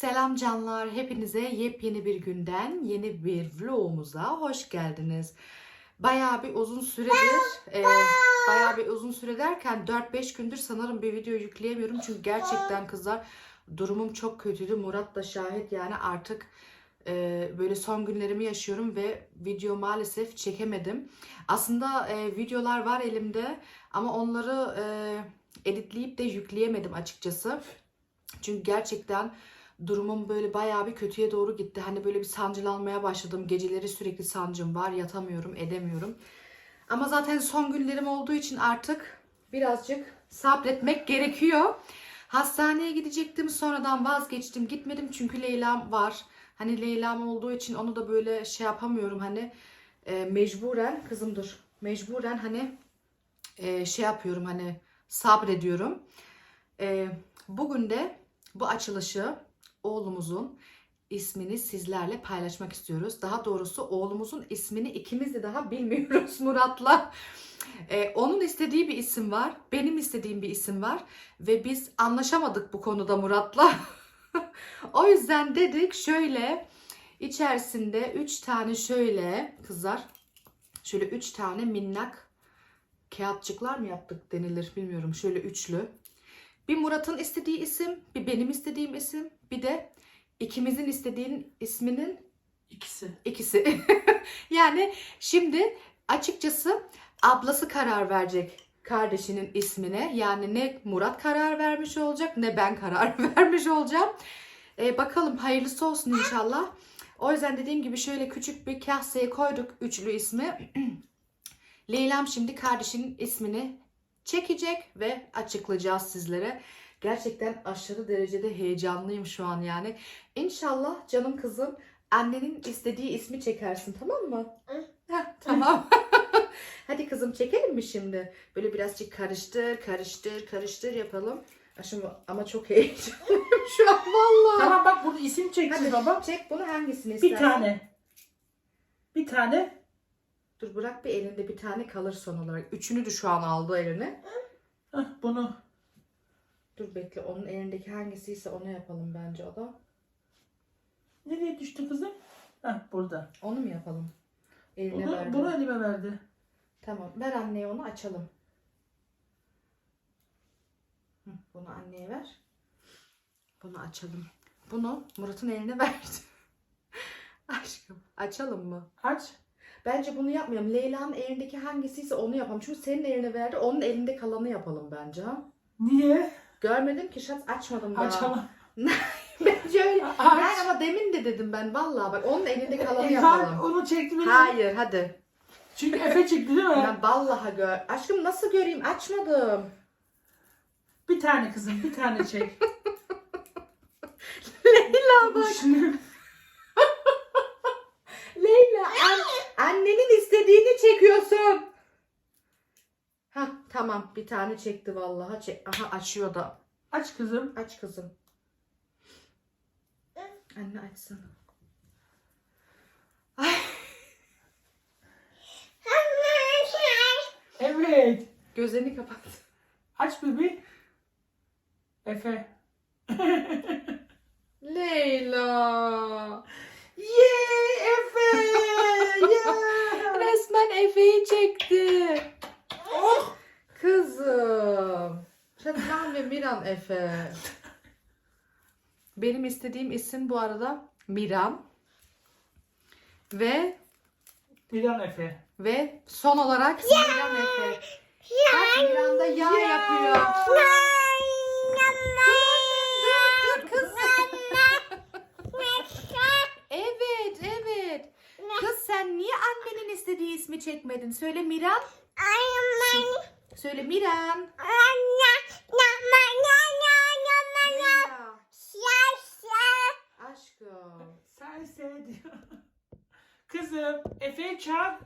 Selam canlar, hepinize yepyeni bir günden yeni bir vlogumuza hoş geldiniz. Bayağı bir uzun süredir, e, bayağı bir uzun süre derken 4-5 gündür sanırım bir video yükleyemiyorum. Çünkü gerçekten kızlar durumum çok kötüydü. Murat da şahit yani artık e, böyle son günlerimi yaşıyorum ve video maalesef çekemedim. Aslında e, videolar var elimde ama onları e, editleyip de yükleyemedim açıkçası. Çünkü gerçekten durumum böyle bayağı bir kötüye doğru gitti. Hani böyle bir sancılanmaya başladım. Geceleri sürekli sancım var. Yatamıyorum, edemiyorum. Ama zaten son günlerim olduğu için artık birazcık sabretmek gerekiyor. Hastaneye gidecektim. Sonradan vazgeçtim. Gitmedim çünkü Leyla'm var. Hani Leyla'm olduğu için onu da böyle şey yapamıyorum. Hani e, mecburen kızım dur. Mecburen hani e, şey yapıyorum hani sabrediyorum. E, bugün de bu açılışı oğlumuzun ismini sizlerle paylaşmak istiyoruz. Daha doğrusu oğlumuzun ismini ikimiz de daha bilmiyoruz Murat'la. Ee, onun istediği bir isim var. Benim istediğim bir isim var. Ve biz anlaşamadık bu konuda Murat'la. o yüzden dedik şöyle içerisinde 3 tane şöyle kızlar şöyle 3 tane minnak kağıtçıklar mı yaptık denilir bilmiyorum. Şöyle üçlü. Bir Murat'ın istediği isim, bir benim istediğim isim, bir de ikimizin istediğin isminin İkisi. ikisi. yani şimdi açıkçası ablası karar verecek kardeşinin ismine. Yani ne Murat karar vermiş olacak ne ben karar vermiş olacağım. Ee, bakalım hayırlısı olsun inşallah. O yüzden dediğim gibi şöyle küçük bir kaseye koyduk üçlü ismi. Leyla'm şimdi kardeşinin ismini çekecek ve açıklayacağız sizlere. Gerçekten aşırı derecede heyecanlıyım şu an yani. İnşallah canım kızım annenin istediği ismi çekersin tamam mı? Heh, tamam. Hadi kızım çekelim mi şimdi? Böyle birazcık karıştır, karıştır, karıştır yapalım. Aşkım ama çok heyecanlıyım şu an vallahi. Tamam bak bunu isim çeksin Hadi baba. çek bunu hangisini istersin? Bir tane. Bir tane. Dur bırak bir elinde bir tane kalır son olarak. Üçünü de şu an aldı eline. Hah, bunu. Dur bekle onun elindeki hangisiyse onu yapalım bence o da. Nereye düştü kızım? Hah, burada. Onu mu yapalım? Eline Bunu, verdi. bunu elime verdi. Tamam ver anneye onu açalım. Hı, bunu anneye ver. Bunu açalım. Bunu Murat'ın eline verdi. Aşkım açalım mı? Aç. Bence bunu yapmayalım. Leyla'nın elindeki hangisiyse onu yapalım. Çünkü senin eline verdi. Onun elinde kalanı yapalım bence. Niye? Görmedim ki şat açmadım daha. Açalım. Bence öyle. Aç. Hayır ama demin de dedim ben vallahi bak onun elinde kalanı E, yapalım. ha, onu çekti benim. Hayır hadi. Çünkü Efe çekti değil mi? Ben vallahi gör. Aşkım nasıl göreyim açmadım. Bir tane kızım bir tane çek. Leyla bak. Şimdi Leyla an- annenin istediğini çekiyorsun. Ha tamam bir tane çekti vallahi. Çek. Aha açıyor da. aç kızım. Aç kızım. Anne açsana. Ay, Evet. gözlerini kapat. Aç bebeği. Efe. Leyla. Efe. Yeah. Efe'yi çekti. oh. Kızım. Şadilan ve Miran Efe. Benim istediğim isim bu arada Miran. Ve Miran Efe. ve son olarak Miran Efe. Bak Miran da yağ yapıyor. Dur annem, dur, dur kız. Evet, evet. Kız sen niye annenin ismi çekmedin? Söyle Miran. Söyle Miran. Leyla. Aşkım. Sense diyor. Kızım Efe çağır.